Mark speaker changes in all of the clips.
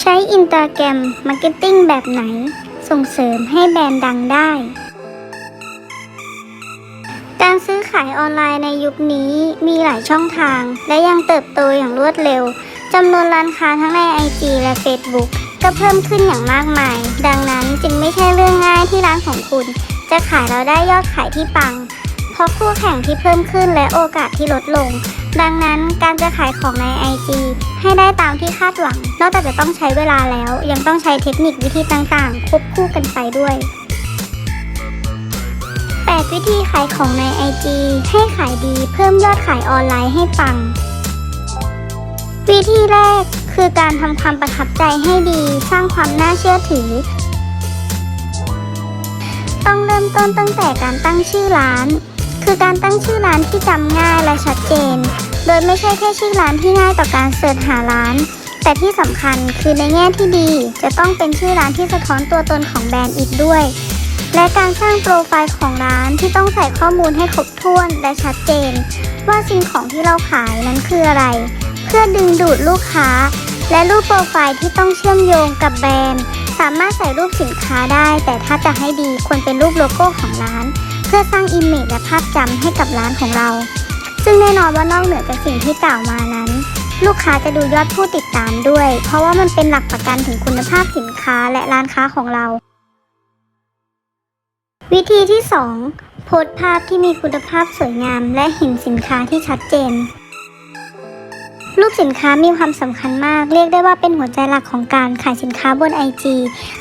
Speaker 1: ใช้อินตาแกรมมาร์เก็ตติ้งแบบไหน ส่งเสริมให้แบรนด์ดังได้ การซื้อขายออนไลน์ในยุคนี้มีหลายช่องทาง และยังเติบโตอย่างรวดเร็วจำนวนร้านค้าทั้งใน IG และ Facebook ก็เพิ่มขึ้นอย่างมากมาย ดังนั้นจึงไม่ใช่เรื่องง่ายที่ร้านของคุณ จะขายเราได้ยอดขายที่ปัง เพราะคู่แข่งที่เพิ่มขึ้นและโอกาสที่ลดลง ดังนั้นการจะขายของใน IG ให้ได้ตามที่คาดหวัง นอกจากจะต้องใช้เวลาแล้ว ยังต้องใช้เทคนิควิธีต่างๆ ควบคู่กันไปด้วย 8 วิธีขายของใน IG ให้ขายดีเพิ่มยอดขายออนไลน์ให้ปัง วิธีแรกคือการทำความประทับใจให้ดีสร้างความน่าเชื่อถือ ต้องเริ่มต้นตั้งแต่การตั้งชื่อร้าน คือการตั้งชื่อร้านที่จำง่ายและชัดเจน โดยไม่ใช่แค่ชื่อร้านที่ง่ายต่อการเสิร์ชหาร้าน แต่ที่สำคัญคือในแง่ที่ดี จะต้องเป็นชื่อร้านที่สะท้อนตัวตนของแบรนด์อีกด้วย และการสร้างโปรไฟล์ของร้านที่ต้องใส่ข้อมูลให้ครบถ้วนและชัดเจน ว่าสิ่งของที่เราขายนั้นคืออะไร เพื่อดึงดูดลูกค้า และรูปโปรไฟล์ที่ต้องเชื่อมโยงกับแบรนด์ สามารถใส่รูปสินค้าได้ แต่ถ้าจะให้ดีควรเป็นรูปโลโก้ของร้าน เพื่อสร้างอิมเมจและภาพจำให้กับร้านของเรา ซึ่งแน่นอนว่านอกเหนือจากสิ่งที่กล่าวมานั้น ลูกค้าจะดูยอดผู้ติดตามด้วย เพราะว่ามันเป็นหลักประกันถึงคุณภาพสินค้าและร้านค้าของเรา วิธีที่ 2 โพสต์ภาพที่มีคุณภาพสวยงาม และเห็นสินค้าที่ชัดเจน รูปสินค้ามีความสำคัญมาก เรียกได้ว่าเป็นหัวใจหลักของการขายสินค้าบน IG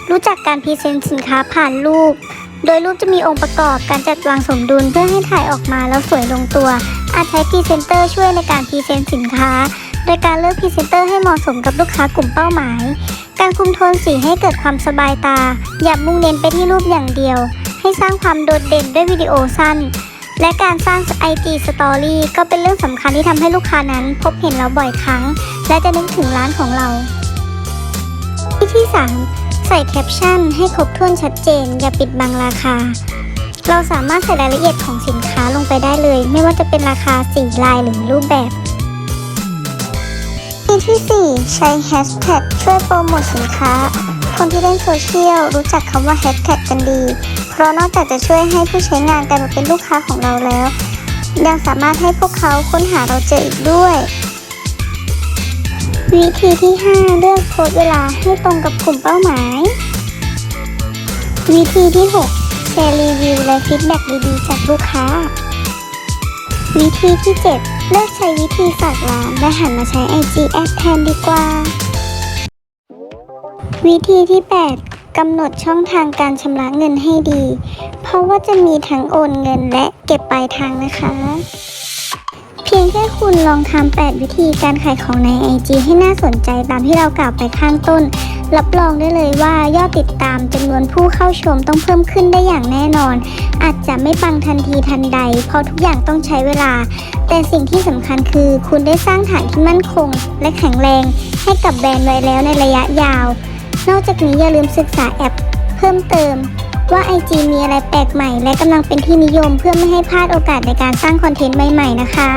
Speaker 1: รู้จักการพรีเซนต์สินค้าผ่านรูป โดยรูปจะมีองค์ประกอบการจัดวางสมดุลเพื่อให้ถ่ายออกมาแล้วสวยลงตัว อาจใช้พรีเซนเตอร์ช่วยในการพรีเซนต์สินค้า โดยการเลือกพรีเซนเตอร์ให้เหมาะสมกับลูกค้ากลุ่มเป้าหมาย การคุมโทนสีให้เกิดความสบายตา อย่ามุ่งเน้นไปที่รูปอย่างเดียว ให้สร้างความโดดเด่นด้วยวิดีโอสั้น และการสร้าง IG Story ก็เป็นเรื่องสำคัญที่ทำให้ลูกค้านั้นพบเห็นเราบ่อยครั้ง และจะนึกถึงร้านของเราวิธีที่3 ใส่แคปชั่นให้ครบถ้วนชัดเจน อย่าปิดบังราคา เราสามารถใส่รายละเอียดของสินค้าลงไปได้เลย ไม่ว่าจะเป็นราคาสีลายหรือรูปแบบวิธีที่ 4 ใช้แฮชแท็กช่วยโปรโมทสินค้า คนที่เล่นโซเชียลรู้จักคำว่าแฮชแท็กกันดี เพราะนอกจากจะช่วยให้ผู้ใช้งานกลายมาเป็นลูกค้าของเราแล้ว ยังสามารถให้พวกเขาค้นหาเราเจออีกด้วย วิธีที่ 5 เลือกโพสต์เวลาให้ตรงกับกลุ่มเป้าหมาย วิธีที่ 6 แชร์รีวิวและฟีดแบ็กดีๆจากลูกค้า วิธีที่ 7 เลิกใช้วิธีฝากร้านและหันมาใช้ IG Ad แทนดีกว่า วิธีที่ 8 กำหนดช่องทางการชำระเงินให้ดี เพราะว่าจะมีทั้งโอนเงินและเก็บปลายทางนะคะ พียงแค่คุณลองทำ 8 วิธีการขายของใน IG ให้น่าสนใจตามที่เรากล่าวไปข้างต้น รับรองได้เลยว่ายอดติดตามจำนวนผู้เข้าชมต้องเพิ่มขึ้นได้อย่างแน่นอน อาจจะไม่ปังทันทีทันใด เพราะทุกอย่างต้องใช้เวลา แต่สิ่งที่สำคัญคือคุณได้สร้างฐานที่มั่นคง และแข็งแรง ให้กับแบรนด์ไว้แล้วในระยะยาว นอกจากนี้อย่าลืมศึกษาแอป เพิ่มเติม ว่า IG มีอะไรแปลกใหม่ และกำลังเป็นที่นิยมเพื่อไม่ให้พลาดโอกาสในการสร้างคอนเทนต์ใหม่ๆนะคะ